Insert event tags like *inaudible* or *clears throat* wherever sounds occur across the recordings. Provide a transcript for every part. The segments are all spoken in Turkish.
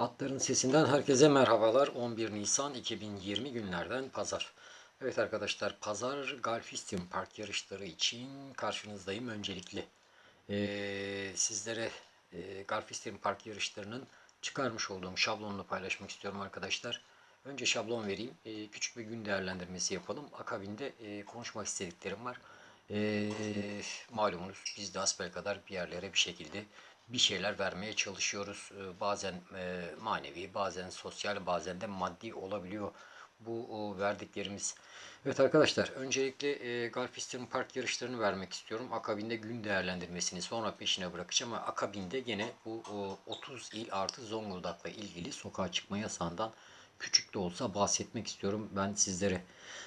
Atların sesinden herkese merhabalar. 11 Nisan 2020 günlerden pazar. Evet arkadaşlar pazar Galfistim Park yarışları için karşınızdayım öncelikli. Ee, sizlere e, Galfistim Park yarışlarının çıkarmış olduğum şablonunu paylaşmak istiyorum arkadaşlar. Önce şablon vereyim. Ee, küçük bir gün değerlendirmesi yapalım. Akabinde e, konuşmak istediklerim var. Ee, malumunuz biz de asbel kadar bir yerlere bir şekilde bir şeyler vermeye çalışıyoruz. Ee, bazen e, manevi, bazen sosyal, bazen de maddi olabiliyor bu verdiklerimiz. Evet arkadaşlar, öncelikle e, Galfistin Park yarışlarını vermek istiyorum. Akabinde gün değerlendirmesini sonra peşine bırakacağım ama akabinde gene bu o, 30 il artı Zonguldak'la ilgili sokağa çıkma yasağından küçük de olsa bahsetmek istiyorum ben sizlere.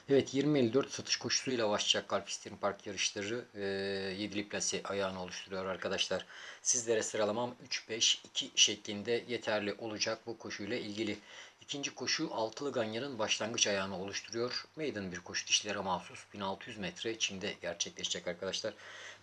Evet 20.54 satış koşusuyla başlayacak Galfistin Park yarışları e, 7'li plase ayağını oluşturuyor arkadaşlar. Sizlere sıralamam 3-5-2 şeklinde yeterli olacak bu koşuyla ilgili. İkinci koşu altılı ganyanın başlangıç ayağını oluşturuyor. Maiden bir koşu dişlere mahsus 1600 metre içinde gerçekleşecek arkadaşlar.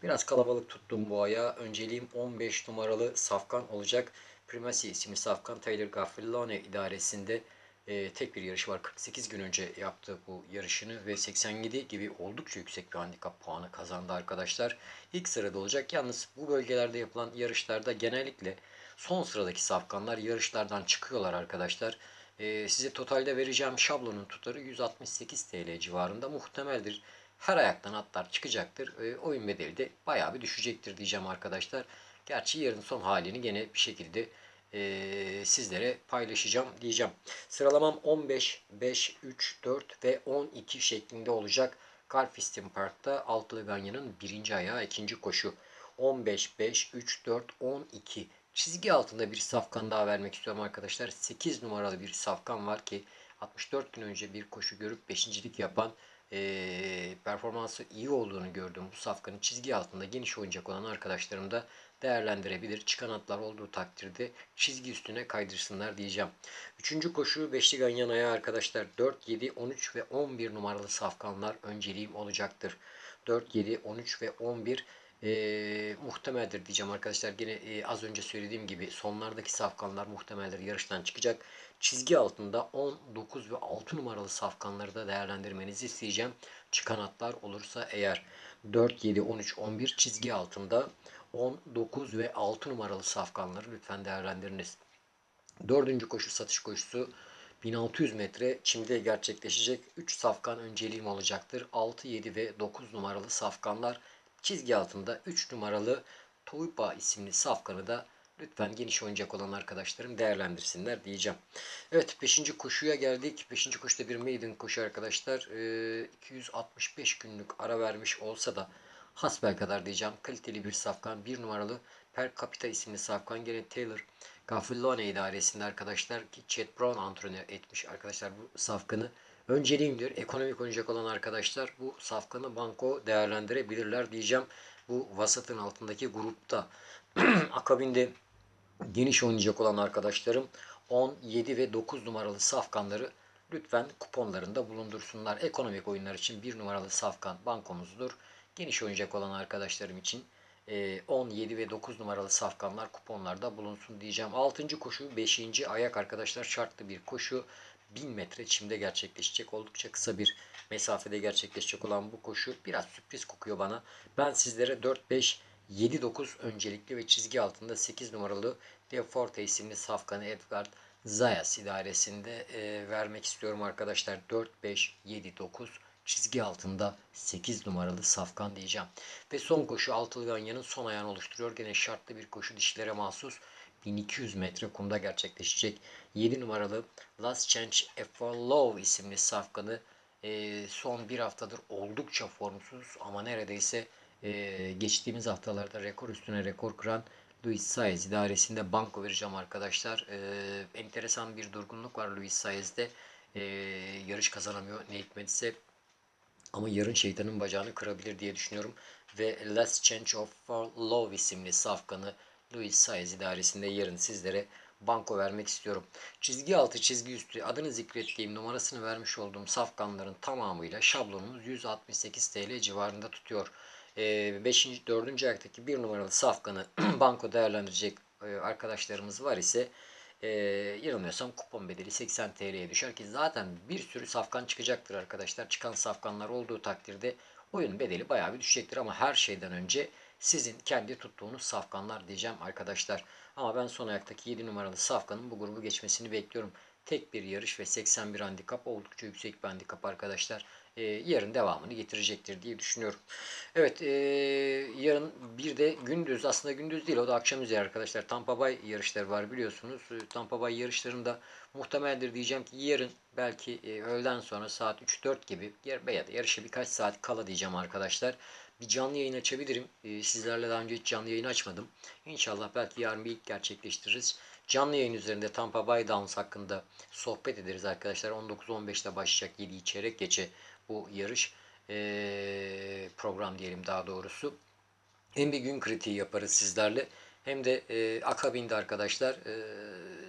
Biraz kalabalık tuttum bu ayağı. Önceliğim 15 numaralı Safkan olacak. Primacy isimli Safkan Taylor Gaffellone idaresinde e, tek bir yarışı var. 48 gün önce yaptı bu yarışını ve 87 gibi oldukça yüksek bir handikap puanı kazandı arkadaşlar. İlk sırada olacak. Yalnız bu bölgelerde yapılan yarışlarda genellikle son sıradaki safkanlar yarışlardan çıkıyorlar arkadaşlar. E, size totalde vereceğim şablonun tutarı 168 TL civarında muhtemeldir. Her ayaktan atlar çıkacaktır. E, oyun bedeli de bayağı bir düşecektir diyeceğim arkadaşlar. Gerçi yarın son halini gene bir şekilde e, sizlere paylaşacağım diyeceğim. Sıralamam 15, 5, 3, 4 ve 12 şeklinde olacak. Galfistin Park'ta Altılı Ganyan'ın birinci ayağı ikinci koşu. 15, 5, 3, 4, 12 çizgi altında bir safkan daha vermek istiyorum arkadaşlar. 8 numaralı bir safkan var ki 64 gün önce bir koşu görüp beşincilik yapan e, performansı iyi olduğunu gördüm. Bu safkanın çizgi altında geniş oyuncak olan arkadaşlarım da değerlendirebilir. Çıkan atlar olduğu takdirde çizgi üstüne kaydırsınlar diyeceğim. Üçüncü koşu beşli ganyan ayağı arkadaşlar 4, 7, 13 ve 11 numaralı safkanlar önceliğim olacaktır. 4, 7, 13 ve 11 e, muhtemeldir diyeceğim arkadaşlar. Yine e, az önce söylediğim gibi sonlardaki safkanlar muhtemeldir yarıştan çıkacak. Çizgi altında 10, 9 ve 6 numaralı safkanları da değerlendirmenizi isteyeceğim. Çıkan atlar olursa eğer 4, 7, 13, 11 çizgi altında 10, 9 ve 6 numaralı safkanları lütfen değerlendiriniz. Dördüncü koşu satış koşusu 1600 metre çimde gerçekleşecek 3 safkan önceliğim olacaktır. 6, 7 ve 9 numaralı safkanlar çizgi altında 3 numaralı Toypa isimli safkanı da lütfen geniş oyuncak olan arkadaşlarım değerlendirsinler diyeceğim. Evet 5. koşuya geldik. 5. koşuda bir maiden koşu arkadaşlar. Ee, 265 günlük ara vermiş olsa da hasbel kadar diyeceğim. Kaliteli bir safkan. Bir numaralı Per Capita isimli safkan. Gene Taylor Gaffellone idaresinde arkadaşlar ki Chet Brown antrenör etmiş arkadaşlar bu safkanı. Önceliğimdir. Ekonomik oynayacak olan arkadaşlar bu safkanı banko değerlendirebilirler diyeceğim. Bu vasatın altındaki grupta. *clears throat* Akabinde geniş oynayacak olan arkadaşlarım 10, 7 ve 9 numaralı safkanları lütfen kuponlarında bulundursunlar. Ekonomik oyunlar için 1 numaralı safkan bankomuzdur. Geniş oynayacak olan arkadaşlarım için 10, 7 ve 9 numaralı safkanlar kuponlarda bulunsun diyeceğim. 6. koşu 5. ayak arkadaşlar şartlı bir koşu. 1000 metre çimde gerçekleşecek. Oldukça kısa bir mesafede gerçekleşecek olan bu koşu biraz sürpriz kokuyor bana. Ben sizlere 4, 5, 7, 9 öncelikli ve çizgi altında 8 numaralı De Forte isimli safkanı Edward Zayas idaresinde e, vermek istiyorum arkadaşlar. 4, 5, 7, 9 çizgi altında 8 numaralı safkan diyeceğim. Ve son koşu altılı ganyanın son ayağını oluşturuyor. Gene şartlı bir koşu dişlere mahsus. 1200 metre kumda gerçekleşecek. 7 numaralı Last Change for Love isimli safkanı e, son bir haftadır oldukça formsuz ama neredeyse e, geçtiğimiz haftalarda rekor üstüne rekor kıran Luis Saez idaresinde banko vereceğim arkadaşlar. E, enteresan bir durgunluk var Luis Saez'de. E, yarış kazanamıyor ne hikmetse ama yarın şeytanın bacağını kırabilir diye düşünüyorum. Ve Last Change of for Love isimli safkanı Louis Saez idaresinde yarın sizlere banko vermek istiyorum. Çizgi altı çizgi üstü adını zikrettiğim numarasını vermiş olduğum safkanların tamamıyla şablonumuz 168 TL civarında tutuyor. 5. E, 4. ayaktaki bir numaralı safkanı *clears throat* banko değerlendirecek e, arkadaşlarımız var ise e, yanılmıyorsam kupon bedeli 80 TL'ye düşer ki zaten bir sürü safkan çıkacaktır arkadaşlar. Çıkan safkanlar olduğu takdirde oyun bedeli bayağı bir düşecektir ama her şeyden önce sizin kendi tuttuğunuz safkanlar diyeceğim arkadaşlar. Ama ben son ayaktaki 7 numaralı safkanın bu grubu geçmesini bekliyorum. Tek bir yarış ve 81 handikap oldukça yüksek bir handikap arkadaşlar. Ee, yarın devamını getirecektir diye düşünüyorum. Evet ee, yarın bir de gündüz aslında gündüz değil o da akşam üzeri arkadaşlar. Tampa Bay yarışları var biliyorsunuz. Ee, Tampa Bay yarışlarında muhtemeldir diyeceğim ki yarın belki e, öğleden sonra saat 3-4 gibi veya da yarışa birkaç saat kala diyeceğim arkadaşlar bir canlı yayın açabilirim. Ee, sizlerle daha önce hiç canlı yayın açmadım. İnşallah belki yarın bir ilk gerçekleştiririz. Canlı yayın üzerinde Tampa Bay Downs hakkında sohbet ederiz arkadaşlar. 19-15'te başlayacak 7 çeyrek geçe bu yarış ee, program diyelim daha doğrusu. Hem bir gün kritiği yaparız sizlerle hem de e, akabinde arkadaşlar e,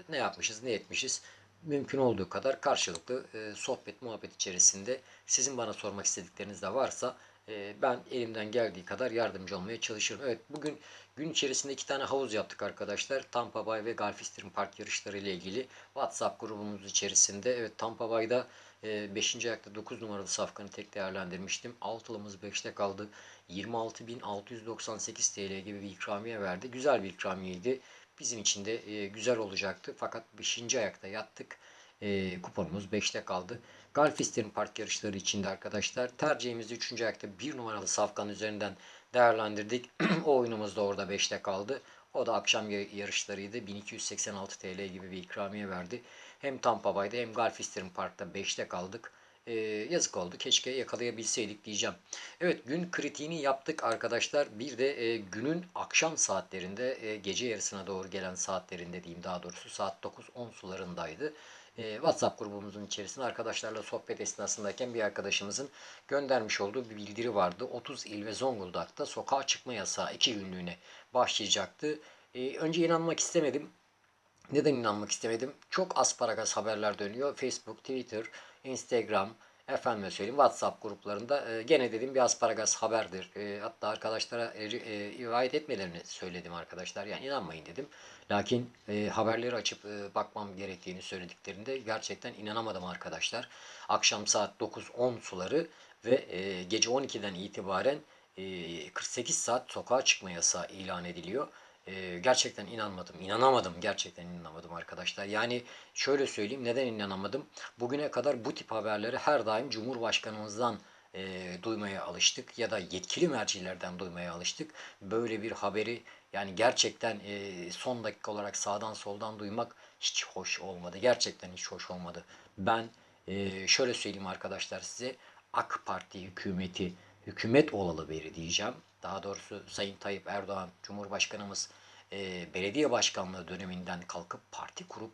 ne yapmışız ne etmişiz mümkün olduğu kadar karşılıklı e, sohbet muhabbet içerisinde sizin bana sormak istedikleriniz de varsa e, ben elimden geldiği kadar yardımcı olmaya çalışırım. Evet bugün gün içerisinde iki tane havuz yaptık arkadaşlar. Tampa Bay ve Galveston Park yarışları ile ilgili WhatsApp grubumuz içerisinde. Evet Tampa Bay'da 5. E, ayakta 9 numaralı safkanı tek değerlendirmiştim. Altılımız 5'te kaldı. 26.698 TL gibi bir ikramiye verdi. Güzel bir ikramiyeydi. Bizim için de e, güzel olacaktı. Fakat 5. ayakta yattık. E, kuponumuz 5'te kaldı. Galveston Park yarışları içinde arkadaşlar. Tercihimizi 3. ayakta 1 numaralı safkan üzerinden değerlendirdik. *clears throat* o oyunumuz da orada 5'te kaldı. O da akşam yarışlarıydı. 1286 TL gibi bir ikramiye verdi. Hem Tampa Bay'da hem Galveston Park'ta 5'te kaldık. Ee, yazık oldu. Keşke yakalayabilseydik diyeceğim. Evet gün kritiğini yaptık arkadaşlar. Bir de e, günün akşam saatlerinde e, gece yarısına doğru gelen saatlerinde diyeyim daha doğrusu saat 9-10 sularındaydı. E, WhatsApp grubumuzun içerisinde arkadaşlarla sohbet esnasındayken bir arkadaşımızın göndermiş olduğu bir bildiri vardı. 30 il ve Zonguldak'ta sokağa çıkma yasağı 2 günlüğüne başlayacaktı. E, önce inanmak istemedim. Neden inanmak istemedim? Çok asparagas haberler dönüyor. Facebook, Twitter, Instagram, efendim söyleyeyim WhatsApp gruplarında e, gene dedim bir asparagas haberdir. E, hatta arkadaşlara e, e, rivayet etmelerini söyledim arkadaşlar. Yani inanmayın dedim. Lakin e, haberleri açıp e, bakmam gerektiğini söylediklerinde gerçekten inanamadım arkadaşlar. Akşam saat 9-10 suları ve e, gece 12'den itibaren e, 48 saat sokağa çıkma yasağı ilan ediliyor. E, gerçekten inanmadım. inanamadım. Gerçekten inanamadım arkadaşlar. Yani şöyle söyleyeyim. Neden inanamadım? Bugüne kadar bu tip haberleri her daim Cumhurbaşkanımızdan e, duymaya alıştık ya da yetkili mercilerden duymaya alıştık. Böyle bir haberi yani gerçekten e, son dakika olarak sağdan soldan duymak hiç hoş olmadı. Gerçekten hiç hoş olmadı. Ben e, şöyle söyleyeyim arkadaşlar size AK Parti hükümeti hükümet olalı beri diyeceğim. Daha doğrusu Sayın Tayyip Erdoğan Cumhurbaşkanımız e, belediye başkanlığı döneminden kalkıp parti kurup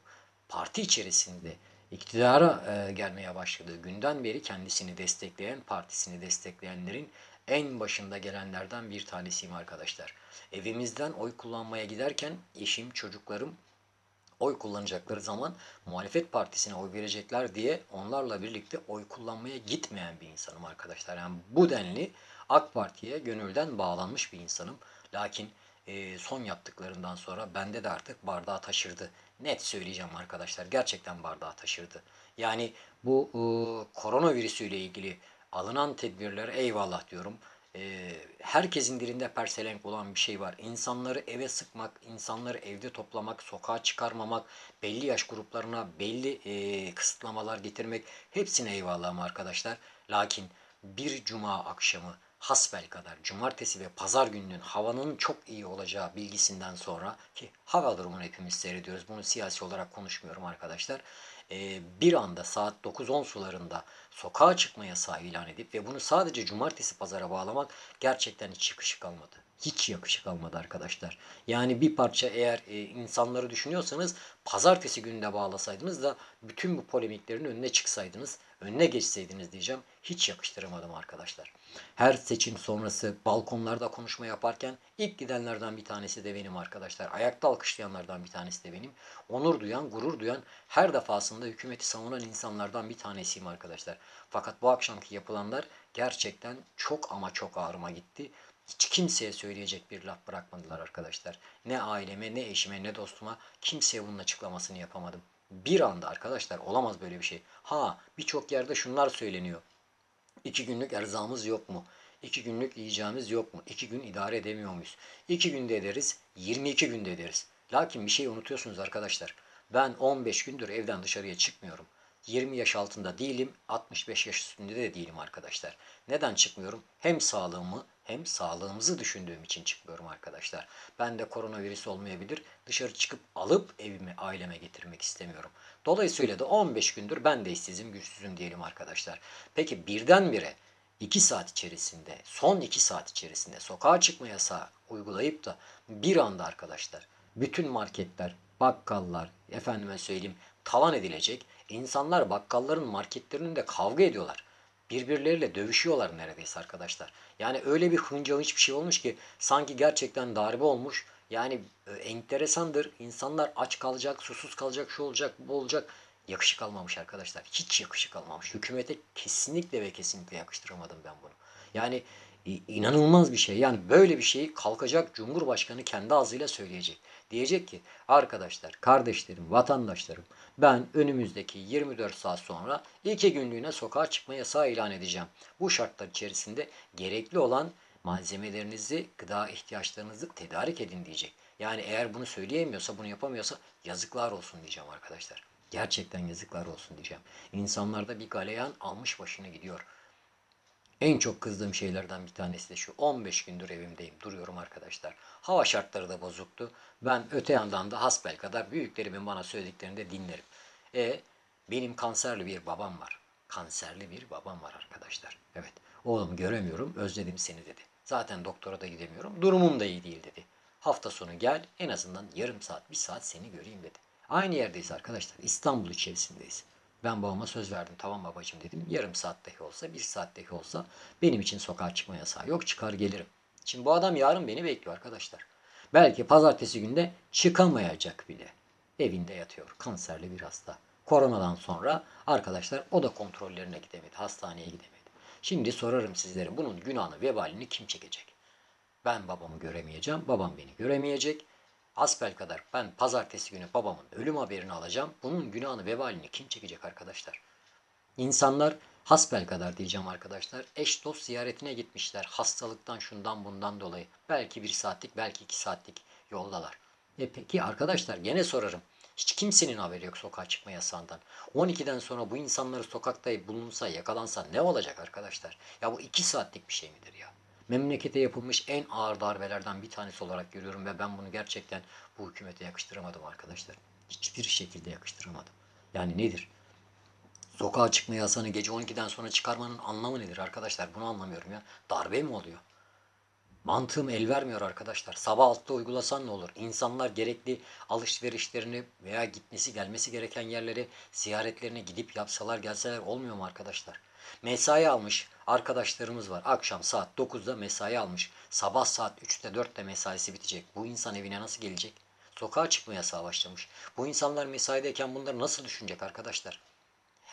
parti içerisinde iktidara e, gelmeye başladığı günden beri kendisini destekleyen, partisini destekleyenlerin en başında gelenlerden bir tanesiyim arkadaşlar. Evimizden oy kullanmaya giderken eşim, çocuklarım oy kullanacakları zaman muhalefet partisine oy verecekler diye onlarla birlikte oy kullanmaya gitmeyen bir insanım arkadaşlar. Yani bu denli AK Parti'ye gönülden bağlanmış bir insanım. Lakin e, son yaptıklarından sonra bende de artık bardağı taşırdı. Net söyleyeceğim arkadaşlar. Gerçekten bardağı taşırdı. Yani bu e, koronavirüsüyle ilgili alınan tedbirlere eyvallah diyorum. E, herkesin dilinde perselenk olan bir şey var. İnsanları eve sıkmak, insanları evde toplamak, sokağa çıkarmamak, belli yaş gruplarına belli e, kısıtlamalar getirmek hepsine eyvallahım arkadaşlar. Lakin bir cuma akşamı hasbel kadar cumartesi ve pazar gününün havanın çok iyi olacağı bilgisinden sonra ki hava durumunu hepimiz seyrediyoruz. Bunu siyasi olarak konuşmuyorum arkadaşlar. Bir anda saat 9-10 sularında sokağa çıkma yasağı ilan edip ve bunu sadece cumartesi pazara bağlamak gerçekten hiç yakışık almadı. Hiç yakışık almadı arkadaşlar. Yani bir parça eğer e, insanları düşünüyorsanız pazartesi gününe bağlasaydınız da bütün bu polemiklerin önüne çıksaydınız önüne geçseydiniz diyeceğim. Hiç yakıştıramadım arkadaşlar. Her seçim sonrası balkonlarda konuşma yaparken ilk gidenlerden bir tanesi de benim arkadaşlar. Ayakta alkışlayanlardan bir tanesi de benim. Onur duyan, gurur duyan, her defasında hükümeti savunan insanlardan bir tanesiyim arkadaşlar. Fakat bu akşamki yapılanlar gerçekten çok ama çok ağrıma gitti. Hiç kimseye söyleyecek bir laf bırakmadılar arkadaşlar. Ne aileme, ne eşime, ne dostuma kimseye bunun açıklamasını yapamadım. Bir anda arkadaşlar olamaz böyle bir şey. Ha birçok yerde şunlar söyleniyor. İki günlük erzağımız yok mu? İki günlük yiyeceğimiz yok mu? İki gün idare edemiyor muyuz? İki günde ederiz, 22 günde ederiz. Lakin bir şey unutuyorsunuz arkadaşlar. Ben 15 gündür evden dışarıya çıkmıyorum. 20 yaş altında değilim, 65 yaş üstünde de değilim arkadaşlar. Neden çıkmıyorum? Hem sağlığımı hem sağlığımızı düşündüğüm için çıkmıyorum arkadaşlar. Ben de koronavirüs olmayabilir. Dışarı çıkıp alıp evime, aileme getirmek istemiyorum. Dolayısıyla da 15 gündür ben de işsizim, güçsüzüm diyelim arkadaşlar. Peki birdenbire 2 saat içerisinde, son 2 saat içerisinde sokağa çıkma yasağı uygulayıp da bir anda arkadaşlar bütün marketler, bakkallar, efendime söyleyeyim talan edilecek. İnsanlar bakkalların marketlerinin önünde kavga ediyorlar. Birbirleriyle dövüşüyorlar neredeyse arkadaşlar. Yani öyle bir hınca hiçbir şey olmuş ki sanki gerçekten darbe olmuş. Yani e, enteresandır. İnsanlar aç kalacak, susuz kalacak, şu olacak, bu olacak. Yakışık almamış arkadaşlar. Hiç yakışık almamış. Hükümete kesinlikle ve kesinlikle yakıştıramadım ben bunu. Yani inanılmaz bir şey. Yani böyle bir şeyi kalkacak Cumhurbaşkanı kendi ağzıyla söyleyecek. Diyecek ki arkadaşlar, kardeşlerim, vatandaşlarım ben önümüzdeki 24 saat sonra iki günlüğüne sokağa çıkma yasağı ilan edeceğim. Bu şartlar içerisinde gerekli olan malzemelerinizi, gıda ihtiyaçlarınızı tedarik edin diyecek. Yani eğer bunu söyleyemiyorsa, bunu yapamıyorsa yazıklar olsun diyeceğim arkadaşlar. Gerçekten yazıklar olsun diyeceğim. İnsanlarda bir galeyan almış başını gidiyor. En çok kızdığım şeylerden bir tanesi de şu. 15 gündür evimdeyim. Duruyorum arkadaşlar. Hava şartları da bozuktu. Ben öte yandan da hasbel kadar büyüklerimin bana söylediklerini de dinlerim. E benim kanserli bir babam var. Kanserli bir babam var arkadaşlar. Evet. Oğlum göremiyorum. Özledim seni dedi. Zaten doktora da gidemiyorum. Durumum da iyi değil dedi. Hafta sonu gel en azından yarım saat, bir saat seni göreyim dedi. Aynı yerdeyiz arkadaşlar. İstanbul içerisindeyiz. Ben babama söz verdim. Tamam babacığım dedim. Yarım saat dahi olsa, bir saat dahi olsa benim için sokağa çıkma yasağı yok. Çıkar gelirim. Şimdi bu adam yarın beni bekliyor arkadaşlar. Belki pazartesi günde çıkamayacak bile. Evinde yatıyor. Kanserli bir hasta. Koronadan sonra arkadaşlar o da kontrollerine gidemedi. Hastaneye gidemedi. Şimdi sorarım sizlere bunun günahını, vebalini kim çekecek? Ben babamı göremeyeceğim. Babam beni göremeyecek. Asbel kadar ben pazartesi günü babamın ölüm haberini alacağım. Bunun günahını vebalini kim çekecek arkadaşlar? İnsanlar hasbel kadar diyeceğim arkadaşlar. Eş dost ziyaretine gitmişler. Hastalıktan şundan bundan dolayı. Belki bir saatlik belki iki saatlik yoldalar. E peki arkadaşlar gene sorarım. Hiç kimsenin haberi yok sokağa çıkma yasağından. 12'den sonra bu insanları sokakta bulunsa yakalansa ne olacak arkadaşlar? Ya bu iki saatlik bir şey midir ya? Memlekete yapılmış en ağır darbelerden bir tanesi olarak görüyorum ve ben bunu gerçekten bu hükümete yakıştıramadım arkadaşlar. Hiçbir şekilde yakıştıramadım. Yani nedir? Sokağa çıkma yasağını gece 12'den sonra çıkarmanın anlamı nedir arkadaşlar? Bunu anlamıyorum ya. Darbe mi oluyor? Mantığım el vermiyor arkadaşlar. Sabah 6'da uygulasan ne olur? İnsanlar gerekli alışverişlerini veya gitmesi gelmesi gereken yerleri ziyaretlerine gidip yapsalar gelseler olmuyor mu arkadaşlar? Mesai almış arkadaşlarımız var. Akşam saat 9'da mesai almış. Sabah saat 3'te 4'te mesaisi bitecek. Bu insan evine nasıl gelecek? Sokağa çıkma yasağı başlamış. Bu insanlar mesaideyken bunları nasıl düşünecek arkadaşlar?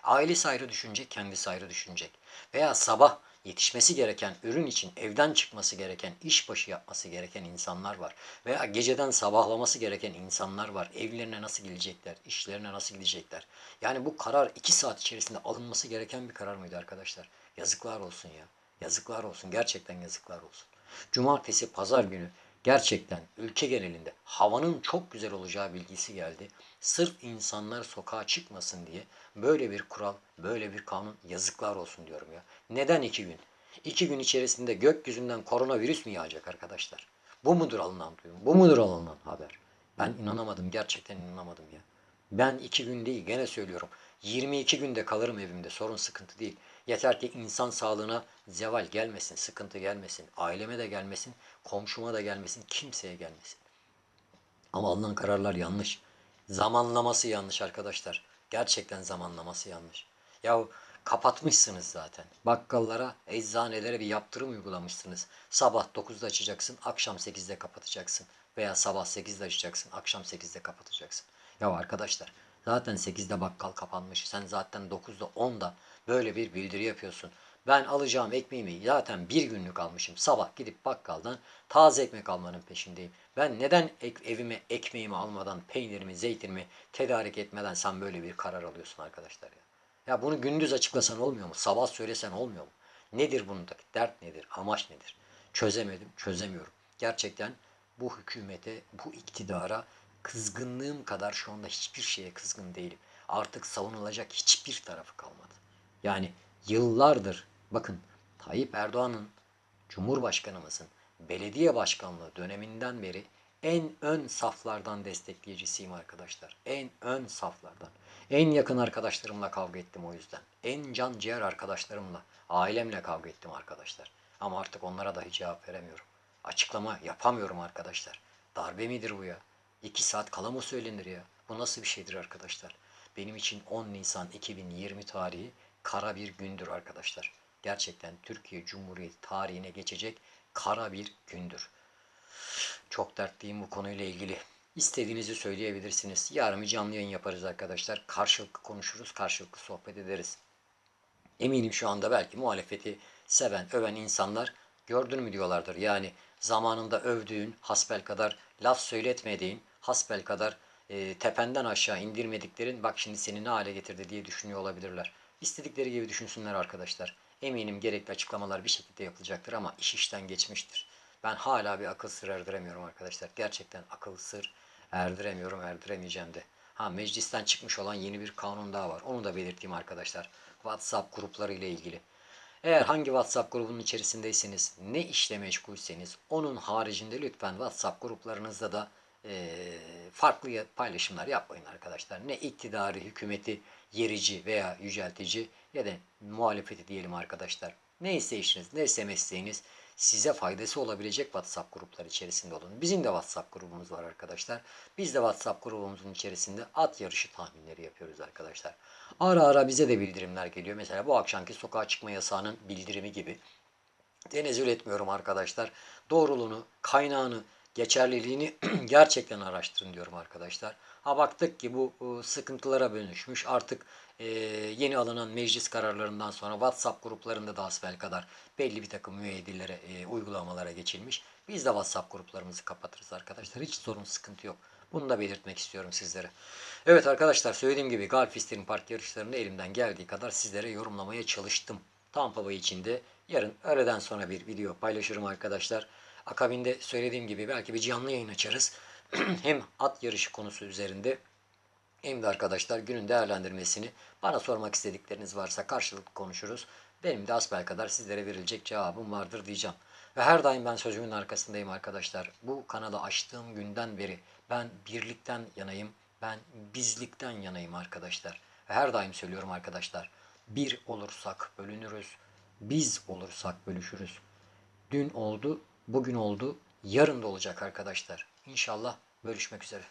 Ailesi ayrı düşünecek, kendisi ayrı düşünecek. Veya sabah yetişmesi gereken ürün için evden çıkması gereken, işbaşı yapması gereken insanlar var. Veya geceden sabahlaması gereken insanlar var. Evlerine nasıl gidecekler, işlerine nasıl gidecekler. Yani bu karar iki saat içerisinde alınması gereken bir karar mıydı arkadaşlar? Yazıklar olsun ya. Yazıklar olsun. Gerçekten yazıklar olsun. Cumartesi, pazar günü gerçekten ülke genelinde havanın çok güzel olacağı bilgisi geldi. Sırf insanlar sokağa çıkmasın diye böyle bir kural, böyle bir kanun yazıklar olsun diyorum ya. Neden iki gün? İki gün içerisinde gökyüzünden koronavirüs mü yağacak arkadaşlar? Bu mudur alınan duyum? Bu mudur alınan haber? Ben inanamadım. Gerçekten inanamadım ya. Ben iki gün değil gene söylüyorum. 22 günde kalırım evimde. Sorun sıkıntı değil. Yeter ki insan sağlığına zeval gelmesin, sıkıntı gelmesin. Aileme de gelmesin, komşuma da gelmesin, kimseye gelmesin. Ama alınan kararlar yanlış. Zamanlaması yanlış arkadaşlar. Gerçekten zamanlaması yanlış. Yahu kapatmışsınız zaten. Bakkallara, eczanelere bir yaptırım uygulamışsınız. Sabah 9'da açacaksın, akşam 8'de kapatacaksın. Veya sabah 8'de açacaksın, akşam 8'de kapatacaksın. Ya arkadaşlar zaten 8'de bakkal kapanmış. Sen zaten 9'da 10'da böyle bir bildiri yapıyorsun. Ben alacağım ekmeğimi zaten bir günlük almışım. Sabah gidip bakkaldan taze ekmek almanın peşindeyim. Ben neden ek- evime ekmeğimi almadan peynirimi, zeytinimi tedarik etmeden sen böyle bir karar alıyorsun arkadaşlar ya? Ya bunu gündüz açıklasan olmuyor mu? Sabah söylesen olmuyor mu? Nedir bundaki dert nedir? Amaç nedir? Çözemedim, çözemiyorum. Gerçekten bu hükümete, bu iktidara kızgınlığım kadar şu anda hiçbir şeye kızgın değilim. Artık savunulacak hiçbir tarafı kalmadı. Yani yıllardır bakın Tayyip Erdoğan'ın Cumhurbaşkanımızın belediye başkanlığı döneminden beri en ön saflardan destekleyicisiyim arkadaşlar. En ön saflardan. En yakın arkadaşlarımla kavga ettim o yüzden. En can ciğer arkadaşlarımla, ailemle kavga ettim arkadaşlar. Ama artık onlara dahi cevap veremiyorum. Açıklama yapamıyorum arkadaşlar. Darbe midir bu ya? İki saat kala mı söylenir ya? Bu nasıl bir şeydir arkadaşlar? Benim için 10 Nisan 2020 tarihi kara bir gündür arkadaşlar. Gerçekten Türkiye Cumhuriyeti tarihine geçecek kara bir gündür. Çok dertliyim bu konuyla ilgili. İstediğinizi söyleyebilirsiniz. Yarın bir canlı yayın yaparız arkadaşlar. Karşılıklı konuşuruz, karşılıklı sohbet ederiz. Eminim şu anda belki muhalefeti seven, öven insanlar gördün mü diyorlardır. Yani zamanında övdüğün, hasbel kadar laf söyletmediğin, hasbel kadar e, tependen aşağı indirmediklerin bak şimdi seni ne hale getirdi diye düşünüyor olabilirler. İstedikleri gibi düşünsünler arkadaşlar. Eminim gerekli açıklamalar bir şekilde yapılacaktır ama iş işten geçmiştir. Ben hala bir akıl sır erdiremiyorum arkadaşlar. Gerçekten akıl sır erdiremiyorum, erdiremeyeceğim de. Ha meclisten çıkmış olan yeni bir kanun daha var. Onu da belirteyim arkadaşlar. WhatsApp grupları ile ilgili. Eğer hangi WhatsApp grubunun içerisindeyseniz, ne işle meşgulseniz onun haricinde lütfen WhatsApp gruplarınızda da eee, farklı paylaşımlar yapmayın arkadaşlar. Ne iktidarı, hükümeti yerici veya yüceltici ya da muhalefeti diyelim arkadaşlar. Neyse işiniz, neyse mesleğiniz size faydası olabilecek WhatsApp grupları içerisinde olun. Bizim de WhatsApp grubumuz var arkadaşlar. Biz de WhatsApp grubumuzun içerisinde at yarışı tahminleri yapıyoruz arkadaşlar. Ara ara bize de bildirimler geliyor. Mesela bu akşamki sokağa çıkma yasağının bildirimi gibi. Tenezzül etmiyorum arkadaşlar. Doğruluğunu, kaynağını, geçerliliğini *clears throat* gerçekten araştırın diyorum arkadaşlar. Ha baktık ki bu e, sıkıntılara dönüşmüş. Artık e, yeni alınan meclis kararlarından sonra WhatsApp gruplarında da asbel kadar belli bir takım müeyyidilere, e, uygulamalara geçilmiş. Biz de WhatsApp gruplarımızı kapatırız arkadaşlar. Hiç sorun, sıkıntı yok. Bunu da belirtmek istiyorum sizlere. Evet arkadaşlar söylediğim gibi Galfist'in park yarışlarını elimden geldiği kadar sizlere yorumlamaya çalıştım. Tampa Bay içinde yarın öğleden sonra bir video paylaşırım arkadaşlar. Akabinde söylediğim gibi belki bir canlı yayın açarız. *clears throat* hem at yarışı konusu üzerinde hem de arkadaşlar günün değerlendirmesini bana sormak istedikleriniz varsa karşılıklı konuşuruz. Benim de asbel kadar sizlere verilecek cevabım vardır diyeceğim. Ve her daim ben sözümün arkasındayım arkadaşlar. Bu kanalı açtığım günden beri ben birlikten yanayım. Ben bizlikten yanayım arkadaşlar. Ve her daim söylüyorum arkadaşlar. Bir olursak bölünürüz. Biz olursak bölüşürüz. Dün oldu, bugün oldu, yarın da olacak arkadaşlar. İnşallah bölüşmek üzere.